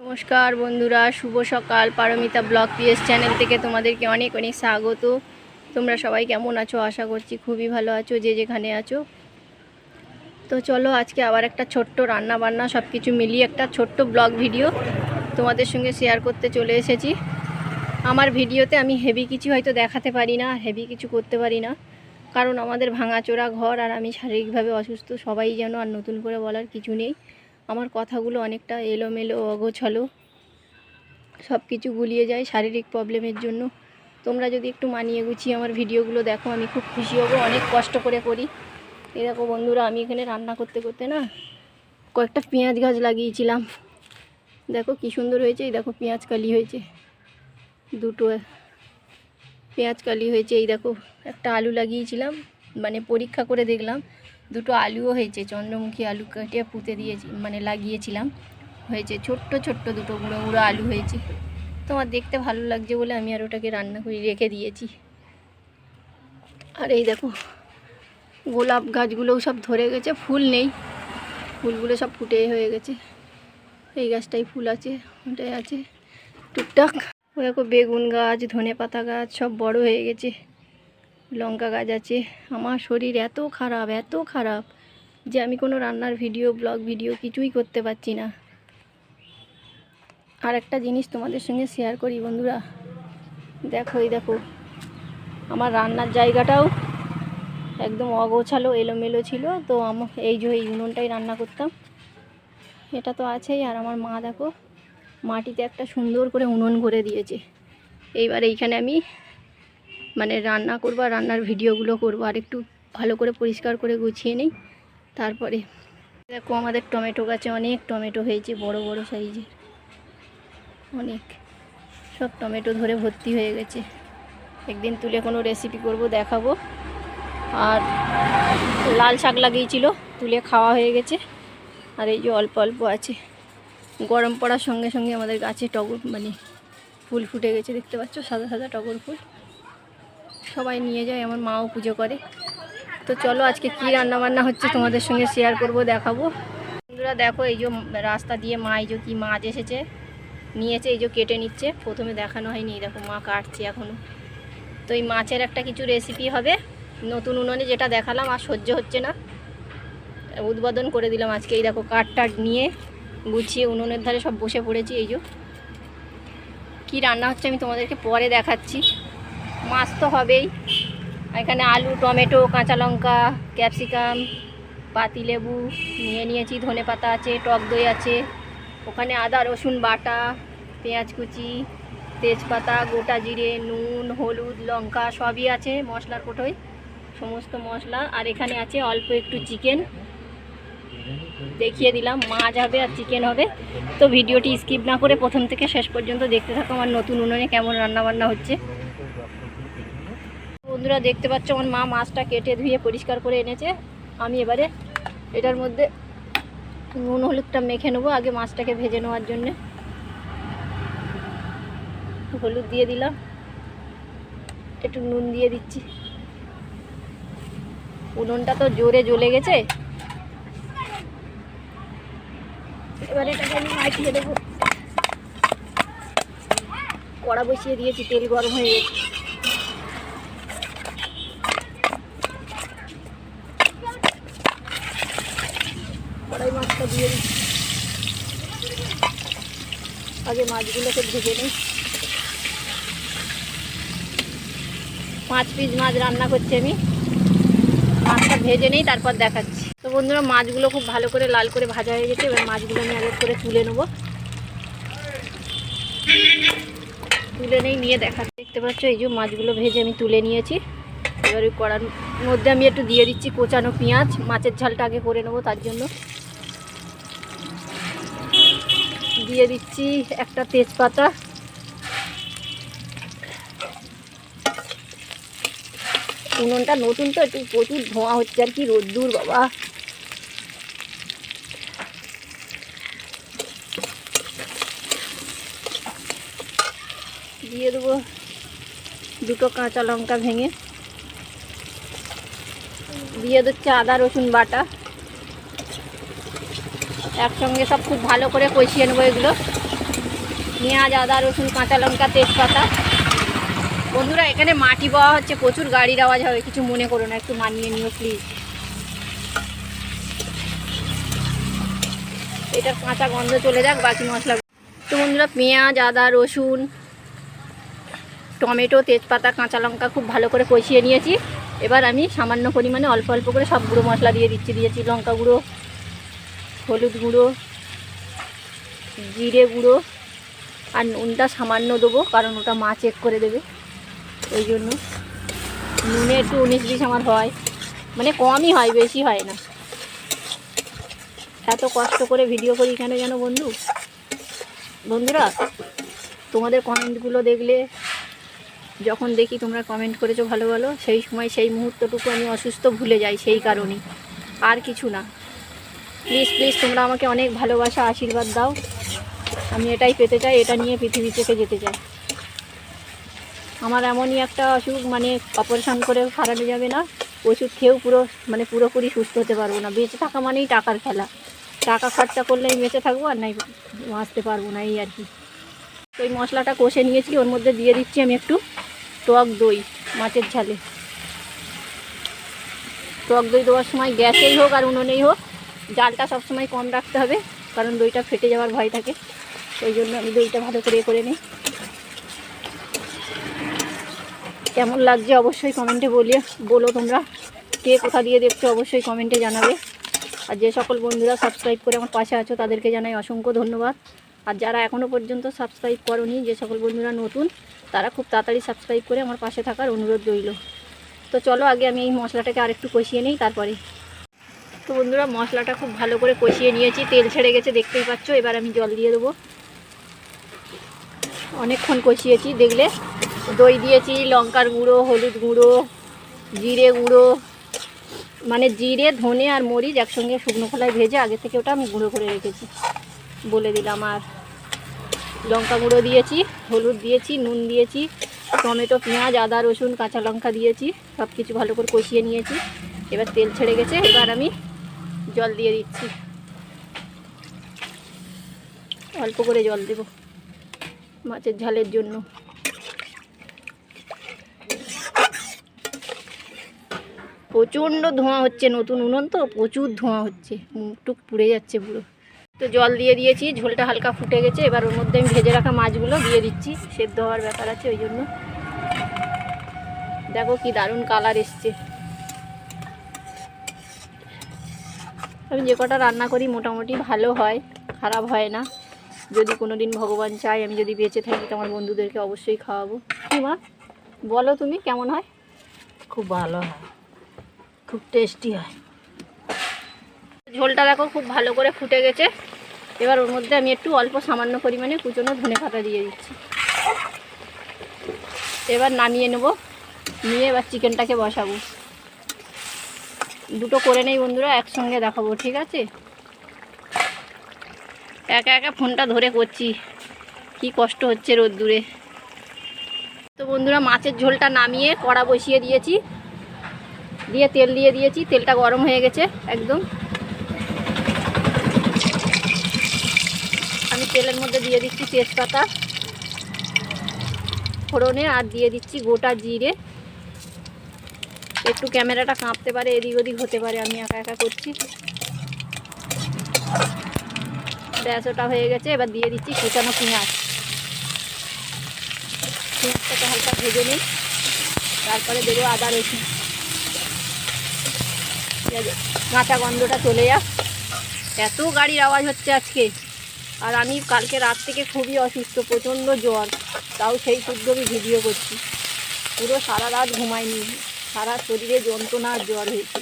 নমস্কার বন্ধুরা, শুভ সকাল। পারমিতা ব্লগ পিএস চ্যানেল থেকে তোমাদেরকে অনেক অনেক স্বাগত। তোমরা সবাই কেমন আছো? আশা করছি খুবই ভালো আছো, যে যেখানে আছো। তো চলো আজকে আবার একটা ছোট্ট রান্না বান্না সব কিছু মিলিয়ে একটা ছোট্ট ব্লগ ভিডিও তোমাদের সঙ্গে শেয়ার করতে চলে এসেছি। আমার ভিডিওতে আমি হেভি কিছু হয়তো দেখাতে পারি না হেভি কিছু করতে পারি না। কারণ আমাদের ভাঙাচোরা ঘর আর আমি শারীরিকভাবে অসুস্থ, সবাই যেন আর নতুন করে বলার কিছু নেই। আমার কথাগুলো অনেকটা এলোমেলো, অগোছালো। সব কিছু গুলিয়ে যায় শারীরিক প্রবলেমের জন্য। তোমরা যদি একটু মানিয়ে গুছিয়ে আমার ভিডিওগুলো দেখো, আমি খুব খুশি হব, অনেক কষ্ট করে করি। এই দেখো বন্ধুরা, আমি এখানে রান্না করতে করতে না কয়েকটা পেঁয়াজ গাছ লাগিয়েছিলাম। দেখো কি সুন্দর হয়েছে, এই দেখো পেঁয়াজ কালি হয়েছে। দুটো পেঁয়াজ কালি হয়েছে, এই দেখো একটা আলু লাগিয়েছিলাম মানে পরীক্ষা করে দেখলাম। দুটো আলুও হয়েছে, চন্দ্রমুখী আলু কেটে পুঁতে দিয়েছি মানে লাগিয়েছিলাম। হয়েছে ছোট্ট ছোট্ট দুটো গুঁড়ো গুঁড়ো আলু হয়েছে। তোমার দেখতে ভালো লাগছে বলে আমি আর ওটাকে রান্না করে রেখে দিয়েছি। আর এই দেখো, গোলাপ গাছগুলোও সব ধরে গেছে, ফুল নেই। ফুলগুলো সব ফুটে হয়ে গেছে। এই গাছটাই ফুল আছে, ওটাই আছে। টুকটাক। ও দেখো বেগুন গাছ ধনে পাতা গাছ সব বড় হয়ে গেছে। লঙ্কা গাছ আছে। আমার শরীর এত খারাপ এত খারাপ যে আমি কোনো রান্নার ভিডিও, ব্লগ ভিডিও কিছুই করতে পারছি না। আর একটা জিনিস তোমাদের সঙ্গে শেয়ার করি বন্ধুরা। দেখো, এই দেখো, আমার রান্নার জায়গাটাও একদম অগোছালো, এলোমেলো ছিল। তো আমার এই যে এই উনুনটাই রান্না করতাম। এটা তো আছেই। আর আমার মা দেখো, মাটিতে একটা সুন্দর করে উনুন করে দিয়েছে। এইবার এইখানে আমি মানে রান্না করব আর রান্নার ভিডিওগুলো করব আর একটু ভালো করে পরিষ্কার করে গুছিয়ে নিই। তারপরে দেখো আমাদের টমেটো গাছে অনেক টমেটো হয়েছে, বড় বড় সাইজের অনেক। সব টমেটো ধরে ভর্তি হয়ে গেছে। একদিন তুলে কোনো রেসিপি করব, দেখাবো। আর লাল শাক লাগিয়েছিল, তুলে খাওয়া হয়ে গেছে। আর এই যে অল্প অল্প আছে। গরম পড়ার সঙ্গে সঙ্গে আমাদের গাছে টগর মানে ফুল ফুটে গেছে, দেখতে পাচ্ছ? সাদা সাদা টগর ফুল। সবাই নিয়ে যায়, আমার মাও পুজো করে। তো চলো আজকে কী রান্না বান্না হচ্ছে তোমাদের সঙ্গে শেয়ার করব, দেখাবো। বন্ধুরা দেখো, এই যে রাস্তা দিয়ে মা, এই যে কী মাছ এসেছে, নিয়েছে, এই যে কেটে নিচ্ছে। প্রথমে দেখানো হয়নি দেখো মা কাটছে এখনও তো এই মাছের একটা কিছু রেসিপি হবে। নতুন উনুনে যেটা দেখালাম, আর সহ্য হচ্ছে না। উদ্বোধন করে দিলাম আজকে, এই দেখো কাঠ টাট নিয়ে গুছিয়ে উনুনের ধারে সব বসে পড়েছি, এই যে। কী রান্না হচ্ছে আমি তোমাদেরকে পরে দেখাচ্ছি। মাছ তো হবেই। এখানে আলু, টমেটো, কাঁচা লঙ্কা, ক্যাপসিকাম পাতিলেবু নিয়ে নিয়েছি। ধনে পাতা আছে, টক দই আছে। ওখানে আদা, রসুন বাটা, পেঁয়াজ কুচি, তেজপাতা, গোটা জিরে, নুন, হলুদ, লঙ্কা সবই আছে মশলার কোটোয়। সমস্ত মশলা। আর এখানে আছে অল্প একটু চিকেন। দেখিয়ে দিলাম, মাছ হবে আর চিকেন হবে। তো ভিডিওটি স্কিপ না করে প্রথম থেকে শেষ পর্যন্ত দেখতে থাকো। আমার নতুন উনুনে কেমন রান্না বান্না হচ্ছে। বন্ধুরা দেখতে পাচ্ছ, আমার মা মাছটা কেটে ধুয়ে পরিষ্কার করে এনেছে। আমি এবারে এটার মধ্যে নুন, হলুদটা মেখে নেব, আগে মাছটাকে ভেজে নেওয়ার জন্যে। হলুদ দিয়ে দিলাম। একটু নুন দিয়ে দিচ্ছি। উনুনটা তো জোরে জ্বলে গেছে। এবার এটাকে আমি মাখিয়ে দেবো কড়া বসিয়ে দিয়েছি, তেল গরম হয়ে গেছে কড়াই মাছটা দিয়ে দিচ্ছি আগে মাছগুলোকে ভেজে নিই। পাঁচ পিস মাছ রান্না করছি আমি। মাছটা ভেজে নিই, তারপর দেখাচ্ছি। তো বন্ধুরা, মাছগুলো খুব ভালো করে লাল করে ভাজা হয়ে গেছে। এবার মাছগুলো আমি আগে করে তুলে নেব। তুলে নেই, নিয়ে দেখা দেখতে পাচ্ছ, এই যে মাছগুলো ভেজে আমি তুলে নিয়েছি। এবার ওই কড়ার মধ্যে আমি একটু দিয়ে দিচ্ছি কোচানো পেঁয়াজ। মাছের ঝালটা আগে করে নেব তার জন্য। দিয়ে দিচ্ছি একটা তেজপাতা। উনুনটা নতুন তো, একটু প্রচুর ধোঁয়া হচ্ছে আর কি, রোদ্দুর, বাবা। দিয়ে দেবো দুটো কাঁচা লঙ্কা ভেঙে। দিয়ে দিচ্ছে আদা রসুন বাটা। একসঙ্গে সব খুব ভালো করে কষিয়ে নেব এগুলো। পেঁয়াজ, আদা, রসুন, কাঁচা লঙ্কা, তেজপাতা। বন্ধুরা, এখানে মাটি বওয়া হচ্ছে, প্রচুর গাড়ির আওয়াজ হবে, কিছু মনে করো না, একটু মানিয়ে নিও প্লিজ এটার কাঁচা গন্ধ চলে যাক, বাকি মশলা তো বন্ধুরা, পেঁয়াজ, আদা, রসুন, টমেটো, তেজপাতা, কাঁচা লঙ্কা খুব ভালো করে কষিয়ে নিয়েছি। এবার আমি সামান্য পরিমাণে অল্প অল্প করে সব গুঁড়ো মশলা দিয়ে দিচ্ছি, দিয়েছি লঙ্কা গুঁড়ো হলুদ গুঁড়ো, জিরে গুঁড়ো আর নুনটা সামান্য দেবো, কারণ ওটা মা চেক করে দেবে। ওই জন্য। নুনে একটু উনিশ বিশ আমার হয়। মানে কমই হয়, বেশি হয় না। এত কষ্ট করে ভিডিও করি কেন যেন বন্ধু? বন্ধুরা, তোমাদের কমেন্টগুলো দেখলে, যখন দেখি তোমরা কমেন্ট করেছ ভালো ভালো, সেই সময় সেই মুহূর্তটুকু আমি অসুস্থ ভুলে যাই, সেই কারণেই আর কিছু না। প্লিজ প্লিজ তোমরা আমাকে অনেক ভালোবাসা, আশীর্বাদ দাও। আমি এটাই পেতে চাই, এটা নিয়ে পৃথিবী থেকে যেতে চাই। আমার এমনই একটা অসুখ মানে অপারেশন করে হারানো যাবে না। ওষুধ খেয়েও পুরো মানে পুরোপুরি সুস্থ হতে পারব না। বেঁচে থাকা মানেই টাকার খেলা। টাকা খরচা করলে আমি বেঁচে থাকব আর নাই, বাঁচতে পারব না, এই আর কি। তো মশলাটা কষে নিয়েছি, ওর মধ্যে দিয়ে দিচ্ছি আমি একটু টক দই, মাছের ঝালে। টক দই দেওয়ার সময় গ্যাসেই হোক আর উনুনেই হোক জালটা সবসময় কম রাখতে হবে, কারণ দইটা ফেটে যাওয়ার ভয় থাকে। সেই জন্য আমি দইটা ভালো করে করে নিই। কেমন লাগছে অবশ্যই কমেন্টে বলিয়ে বলো তোমরা। কে কোথা দিয়ে দেখছ অবশ্যই কমেন্টে জানাবে। আর যে সকল বন্ধুরা সাবস্ক্রাইব করে আমার পাশে আছো, তাদেরকে জানাই অসংখ্য ধন্যবাদ। আর যারা এখনও পর্যন্ত সাবস্ক্রাইব করনি, যে সকল বন্ধুরা নতুন, তারা খুব তাড়াতাড়ি সাবস্ক্রাইব করে আমার পাশে থাকার অনুরোধ রইল। তো চলো আগে আমি এই মশলাটাকে আরেকটু কষিয়ে নিই, তারপরে। তো বন্ধুরা, মশলাটা খুব ভালো করে কষিয়ে নিয়েছি। তেল ছেড়ে গেছে, দেখতেই পাচ্ছ। এবার আমি জল দিয়ে দেবো। অনেকক্ষণ কষিয়েছি, দেখলে? দই দিয়েছি, লঙ্কার গুঁড়ো, হলুদ গুঁড়ো, জিরে গুঁড়ো। মানে জিরে, ধনে আর মরিচ একসঙ্গে শুকনো খোলায় ভেজে আগে থেকে ওটা আমি গুঁড়ো করে রেখেছি। বলে দিলাম আর। লঙ্কা গুঁড়ো দিয়েছি, হলুদ দিয়েছি, নুন দিয়েছি, টমেটো, পেঁয়াজ, আদা, রসুন, কাঁচা লঙ্কা দিয়েছি। সব কিছু ভালো করে কষিয়ে নিয়েছি। এবার তেল ছেড়ে গেছে। এবার আমি জল দিয়ে দিচ্ছি। অল্প করে জল দেব মাছের ঝালের জন্য। প্রচণ্ড ধোঁয়া হচ্ছে, নতুন উনুন তো, প্রচুর ধোঁয়া হচ্ছে, মুখটুক পুড়ে যাচ্ছে পুরো। তো জল দিয়ে দিয়েছি, ঝোলটা হালকা ফুটে গেছে, এবার ওর মধ্যে আমি ভেজে রাখা মাছগুলো দিয়ে দিচ্ছি, সেদ্ধ হওয়ার ব্যাপার আছে ওই জন্য। দেখো কি দারুণ কালার এসছে। আমি যে কটা রান্না করি মোটামুটি ভালো হয় খারাপ হয় না। যদি কোনো দিন ভগবান চায় আমি যদি বেঁচে থাকি তোমার বন্ধুদেরকে অবশ্যই খাওয়াবো। কি মা? বলো তুমি কেমন হয়? খুব ভালো হয়। খুব টেস্টি হয়। ঝোলটা দেখো খুব ভালো করে ফুটে গেছে। এবার ওর মধ্যে আমি একটু অল্প সামান্য পরিমাণে কুচনো ধনে পাতা দিয়ে দিচ্ছি। এবার নামিয়ে নেব। নিয়ে এবার চিকেনটাকে বসাবো। দুটো করে নেই বন্ধুরা, একসঙ্গে দেখাবো, ঠিক আছে? একা একা ফোনটা ধরে করছি, কি কষ্ট হচ্ছে রোদ্দুরে। তো বন্ধুরা, মাছের ঝোলটা নামিয়ে কড়া বসিয়ে দিয়েছি। দিয়ে তেল দিয়ে দিয়েছি, তেলটা গরম হয়ে গেছে একদম। আমি তেলের মধ্যে দিয়ে দিচ্ছি তেজপাতা, ফোড়নে, আর দিয়ে দিচ্ছি গোটা জিরে। একটু ক্যামেরাটা কাঁপতে পারে, এদিক ওদিক হতে পারে, আমি একা একা করছি। ব্যাস, ওটা হয়ে গেছে, এবার দিয়ে দিচ্ছি কুচানো পেঁয়াজ। পেঁয়াজটাকে হালকা ভেজে নিই, তারপরে দেবো আদা রসুন। কাঁচা গন্ধটা চলে যাক। এত গাড়ির আওয়াজ হচ্ছে আজকে। আর আমি কালকে রাত থেকে খুবই অসুস্থ, প্রচণ্ড জ্বর। তাও সেই শুদ্ধ আমি ভিডিও করছি। পুরো সারা রাত ঘুমাইনি। সারা শরীরে যন্ত্রণা জ্বর হয়েছে।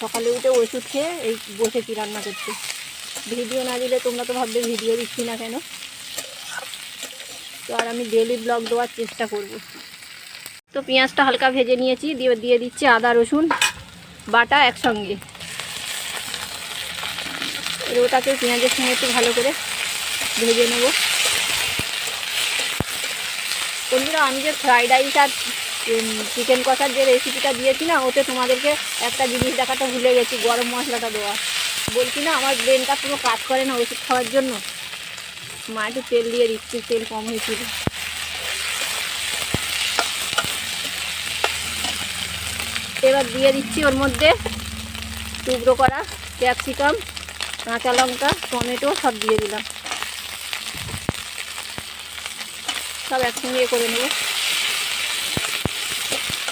সকালে উঠে ওষুধ খেয়ে এই বসেছি রান্না করতে। ভিডিও না দিলে তোমরা তো ভাববে ভিডিও দিচ্ছি না কেন? তো আর আমি ডেলি ব্লগ দেওয়ার চেষ্টা করব। তো পেঁয়াজটা হালকা ভেজে নিয়েছি, দিয়ে দিয়ে দিচ্ছি আদা, রসুন, বাটা একসঙ্গে। ওটাকে পেঁয়াজের সঙ্গে একটু ভালো করে ভেজে নেব। বন্ধুরা, আমি যে ফ্রাইড রাইস আর চিকেন কষার যে রেসিপিটা দিয়েছি না ওতে তোমাদেরকে একটা জিনিস দেখাতে ভুলে গেছি, গরম মশলাটা দেওয়া। বলছি না, আমার ব্রেনটা পুরো কাজ করে না ওষুধ খাওয়ার জন্য। মা, একটু তেল দিয়ে দিচ্ছি, তেল কম হয়েছিল এবার দিয়ে দিচ্ছি ওর মধ্যে টুকরো করা ক্যাপসিকাম, কাঁচা লঙ্কা, টমেটো, সব দিয়ে দিলাম। সব একসঙ্গে করে নেব।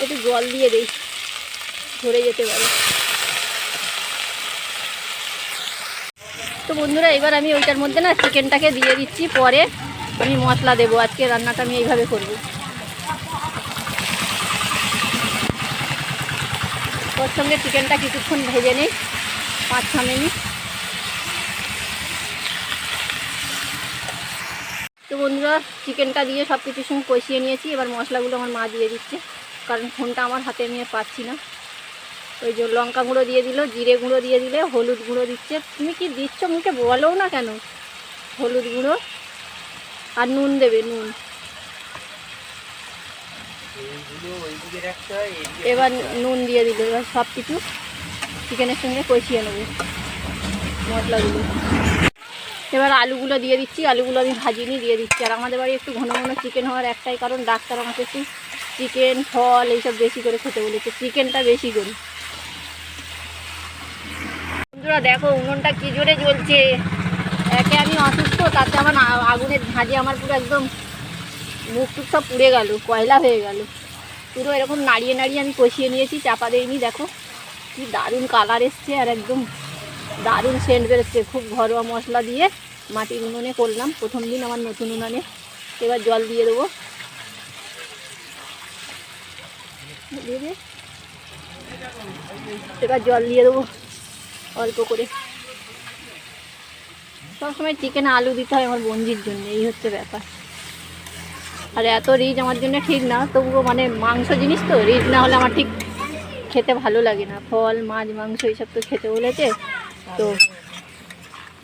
একটু জল দিয়ে দিই। ধরে যেতে পারে। তো বন্ধুরা, এবার আমি ওইটার মধ্যে না চিকেনটাকে দিয়ে দিচ্ছি। পরে আমি মশলা দেবো। আজকে রান্নাটা আমি এইভাবে করব। ওর সঙ্গে চিকেনটা কিছুক্ষণ ভেজে নিই। পাঁচ ছ মিনিট। তো বন্ধুরা, চিকেনটা দিয়ে সব কিছুর সঙ্গে কষিয়ে নিয়েছি। এবার মশলাগুলো আমার মা দিয়ে দিচ্ছে। কারণ ফোনটা আমার হাতে নিয়ে পাচ্ছি না। ওই যে লঙ্কা গুঁড়ো দিয়ে দিল জিরে গুঁড়ো দিয়ে দিলে হলুদ গুঁড়ো দিচ্ছে। তুমি কি দিচ্ছ মুখে? বলো না কেন? হলুদ গুঁড়ো আর নুন দেবে নুন। এবার নুন দিয়ে দিল এবার সব কিছু চিকেনের সঙ্গে কষিয়ে নেব মশলাগুলো। এবার আলুগুলো দিয়ে দিচ্ছি আলুগুলো আমি ভাজিনি দিয়ে দিচ্ছি। আর আমাদের বাড়ি একটু ঘন ঘন চিকেন হওয়ার একটাই কারণ ডাক্তার আমাকে একটু চিকেন ফল, এইসব বেশি করে খেতে বলেছে। চিকেনটা বেশি করি বন্ধুরা, দেখো, উনুনটা কি জোরে জ্বলছে। একে আমি অসুস্থ, তাতে আমার আগুনের ঝাঁঝে আমার পুরো একদম মুখ টুক সব পুড়ে গেল, কয়লা হয়ে গেল। পুরো এরকম নাড়িয়ে নাড়িয়ে আমি কষিয়ে নিয়েছি, চাপা দেইনি, দেখো। কি দারুণ কালার এসছে, আর একদম দারুণ সেন্ট বেরোচ্ছে। খুব ঘরোয়া মশলা দিয়ে মাটির উনুনে করলাম। প্রথম দিন আমার নতুন উনানে। এবার জল দিয়ে দেবো। এবার জল দিয়ে দেবো অল্প করে। সবসময় চিকেনে আলু দিতে হয় আমার বঞ্জির জন্য, এই হচ্ছে ব্যাপার। আর এত রিচ আমার জন্য ঠিক না, তবুও মানে মাংস জিনিস তো, রিচ না হলে আমার ঠিক খেতে ভালো লাগে না। ফল, মাছ, মাংস এইসব তো খেতে বলেছে, তো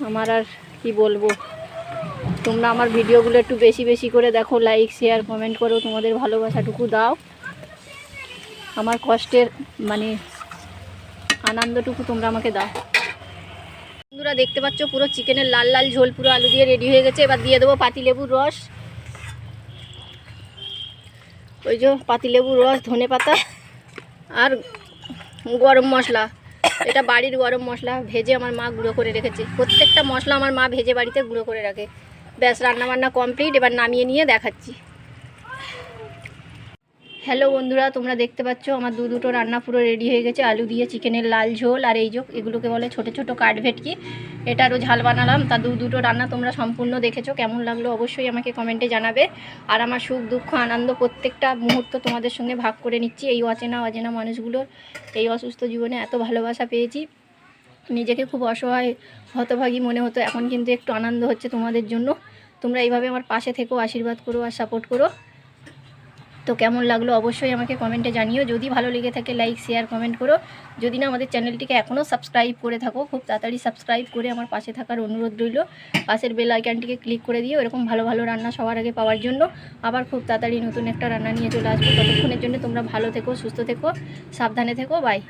আমার আর কি বলব? তোমরা আমার ভিডিওগুলো একটু বেশি বেশি করে দেখো লাইক শেয়ার কমেন্ট করো, তোমাদের ভালোবাসাটুকু দাও। আমার কষ্টের মানে আনন্দটুকু তোমরা আমাকে দাও। বন্ধুরা, দেখতে পাচ্ছ পুরো চিকেনের লাল লাল ঝোল, পুরো আলু দিয়ে রেডি হয়ে গেছে। এবার দিয়ে দেবো পাতিলেবুর রস। ওই যে পাতিলেবুর রস, ধনে পাতা আর গরম মশলা। এটা বাড়ির গরম মশলা, ভেজে আমার মা গুঁড়ো করে রেখেছে। প্রত্যেকটা মশলা আমার মা ভেজে বাড়িতে গুঁড়ো করে রাখে। ব্যাস রান্না বান্না কমপ্লিট এবার নামিয়ে নিয়ে দেখাচ্ছি। হ্যালো বন্ধুরা, তোমরা দেখতে পাচ্ছ আমার দু দুটো রান্না পুরো রেডি হয়ে গেছে, আলু দিয়ে চিকেনের লাল ঝোল আর এই যে এগুলোকে বলে ছোট ছোট কাঠভেটকি এটারও ঝাল বানালাম, তা দু দুটো রান্না তোমরা সম্পূর্ণ দেখেছ, কেমন লাগল অবশ্যই আমাকে কমেন্টে জানাবে। আর আমার সুখ, দুঃখ, আনন্দ প্রত্যেকটা মুহূর্ত তোমাদের সঙ্গে ভাগ করে নিচ্ছি, এই অচেনা অচেনা মানুষগুলোর এই অসুস্থ জীবনে এত ভালোবাসা পেয়েছি। নিজেকে খুব অসহায় হতভাগী মনে হতো, এখন কিন্তু একটু আনন্দ হচ্ছে তোমাদের জন্য। তোমরা এইভাবে আমার পাশে থেকেও আশীর্বাদ করো আর সাপোর্ট করো। তো কেমন লাগল অবশ্যই আমাকে কমেন্টে জানিও। যদি ভালো লেগে থাকে লাইক শেয়ার কমেন্ট করো। যদি না, আমাদের চ্যানেলটিকে এখনও সাবস্ক্রাইব করে থাকো, খুব তাড়াতাড়ি সাবস্ক্রাইব করে আমার পাশে থাকার অনুরোধ রইল। পাশের বেল আইকনটিকে ক্লিক করে দিও, এরকম ভালো ভালো রান্না সবার আগে পাওয়ার জন্য। আবার খুব তাড়াতাড়ি নতুন একটা রান্না নিয়ে চলে আসব। ততক্ষণের জন্য তোমরা ভালো থেকো, সুস্থ থেকো, সাবধানে থেকো বাই